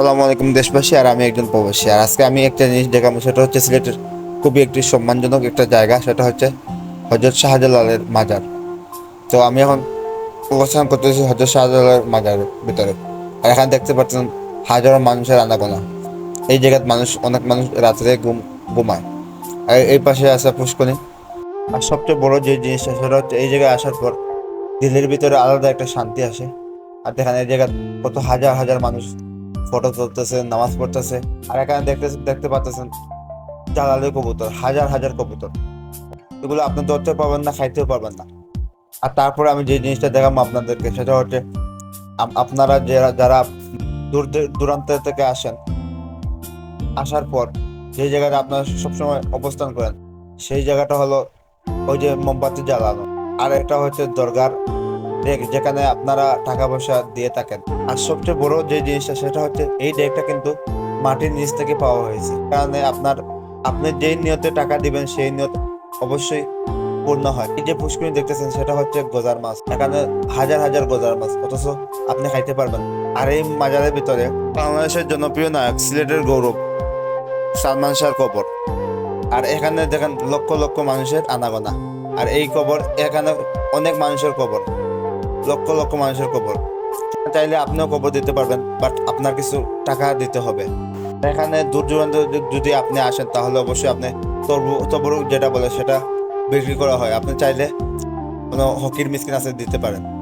আসসালামু আলাইকুম, দেশবাসী, আর আমি একজন প্রবাসী। আর আজকে আমি একটা জিনিস দেখাবো, সেটা হচ্ছে সিলেটের খুবই একটি সম্মানজনক একটা জায়গা, সেটা হচ্ছে হজরত শাহজালালের মাজার। তো আমি এখন অবস্থান করতেছি হজরত শাহজালালের মাজারের ভিতরে। আর এখানে দেখতে পাচ্ছেন হাজারো মানুষের আনাগোনা। এই জায়গায় মানুষ, অনেক মানুষ রাত্রে ঘুম, ঘুমায়। আর এই পাশে আছে পুষ্করণী। আর সবচেয়ে বড় যে জিনিসটা সেটা হচ্ছে এই জায়গায় আসার পর দিল্লির ভিতরে আলাদা একটা শান্তি আসে। আর দেখেন এই জায়গায় কত হাজার হাজার মানুষ ফটো তুলতেছে নামাজ পড়তেছে, আর এখানে দেখতে দেখতে পাচ্ছেন জালালি কবুতর, হাজার হাজার কবুতর। এগুলো আপনি ধরতে পারবেন না, খাইতেও পারবেন না। আর তারপরে আমি যে জিনিসটা দেখাবো আপনাদেরকে, সেটা হচ্ছে আপনারা যারা যারা দূর দূর- দূরান্ত থেকে আসেন, আসার পর যে জায়গাটা আপনারা সবসময় অবস্থান করেন, সেই জায়গাটা হলো ওই যে মোমবাতি জ্বালানো। আর একটা হচ্ছে দরগার যেখানে আপনারা টাকা পয়সা দিয়ে থাকেন। আর সবচেয়ে বড় যে জিনিসটা, সেটা হচ্ছে এই ডেকটা কিন্তু মাটির নিচ থেকে পাওয়া হয়েছে। কারণে আপনার, আপনি যেই নিয়তে টাকা দিবেন, সেই নিয়ত অবশ্যই পূর্ণ হয়। এই যে পুষ্করিণী দেখতেছেন, সেটা হচ্ছে গজার মাছ। এখানে হাজার হাজার গজার মাছ, অথচ আপনি খাইতে পারবেন। আর এই মাজারের ভিতরে বাংলাদেশের জনপ্রিয় নায়ক, সিলেটের গৌরব, সালমান শাহর কবর। আর এখানে দেখেন লক্ষ লক্ষ মানুষের আনাগোনা। আর এই কবর এখানে অনেক মানুষের কবর। লক্ষ লক্ষ মানুষের কবর। চাইলে আপনিও কবর দিতে পারবেন বাট আপনার কিছু টাকা দিতে হবে। এখানে দূর দূরান্ত যদি- আপনি আসেন, তাহলে অবশ্যই আপনি তরবু তবরু যেটা বলে সেটা বিক্রি করা হয়। আপনি চাইলে কোনো হকির মিসকিন আছে দিতে পারেন।